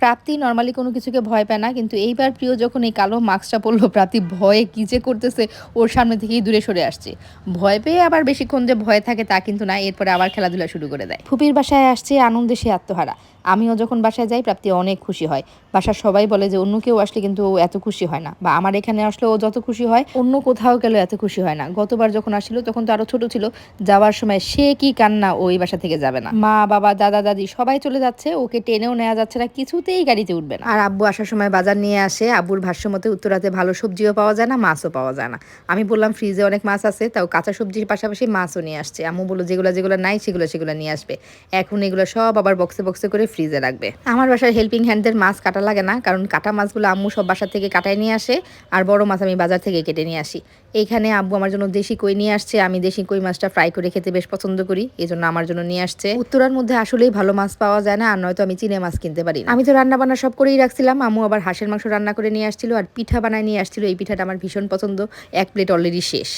প্রাপ্তি normally কোনো কিছুকে ভয় পায় না, কিন্তু এইবার প্রিয় যখন এই কালো মাস্কটা পরলো, প্রাপ্তি ভয়ে কী যে করতেছে, ওর সামনে থেকেই দূরে সরে আসছে। ভয় পেয়ে আবার বেশিক্ষণ যে ভয় থাকে তা কিন্তু না, এরপরে আবার খেলাধুলা শুরু করে দেয়। ফুপির বাসায় আসছে আনন্দে সে আত্মহারা। আমিও যখন বাসায় যাই, প্রাপ্তি অনেক খুশি হয়। বাসার সবাই বলে যে, অন্য কেউ আসলে কিন্তু ও এত খুশি হয় না। বা আমার এখানে আসলে ও যত খুশি হয়, অন্য কোথাও গেলে এত খুশি হয় না। গতবার যখন আসছিল, তখন তো আরও ছোট ছিল। যাওয়ার সময় সে কি কান্না ওই বাসা থেকে যাবে না। মা, বাবা, দাদা, দাদি সবাই চলে যাচ্ছে। ওকে টেনেও নেওয়া যাচ্ছে না, কিছুতেই গাড়িতে উঠবে না। আর আব্বু আসার সময় বাজার নিয়ে আসে। আব্বুর ভাষ্য মতে উত্তরাতে ভালো সবজিও পাওয়া যায় না, মাছও পাওয়া যায় না। আমি বললাম, ফ্রিজে অনেক মাছ আছে, তাও কাঁচা সবজির পাশাপাশি মাছও নিয়ে আসছে। আম্মু বলল, যেগুলো যেগুলো নাই, সেগুলো সেগুলো নিয়ে আসবে। এখন এগুলো সব আবার বক্সে বক্সে করে ফ্রিজে রাখবে। আমার বাসায় হেল্পিং হ্যান্ডদের মাছ কাটা লাগে না, কারণ কাটা মাছগুলো আম্মু সব বাসা থেকে কাটায় নিয়ে আসে, আর বড় মাছ আমি বাজার থেকে কেটে নিয়ে আসি। এইখানে আব্বু আমার জন্য দেশি কই নিয়ে আসছে, আমি দেশি কই মাছটা ফ্রাই করে খেতে বেশ পছন্দ করি এই জন্য আমার জন্য নিয়ে আসছে। উত্তরার মধ্যে আসলেই ভালো মাছ পাওয়া যায় না, আর নয়তো আমি চিনে মাছ কিনতে পারি আমি তো রান্না বান্না সব করেই রাখছিলাম, আম্মু আবার হাঁসের মাংস রান্না করে নিয়ে আসছিল, আর পিঠা বানায় নিয়ে আসছিল, এই পিঠাটা আমার ভীষণ পছন্দ, এক প্লেট অলরেডি শেষ।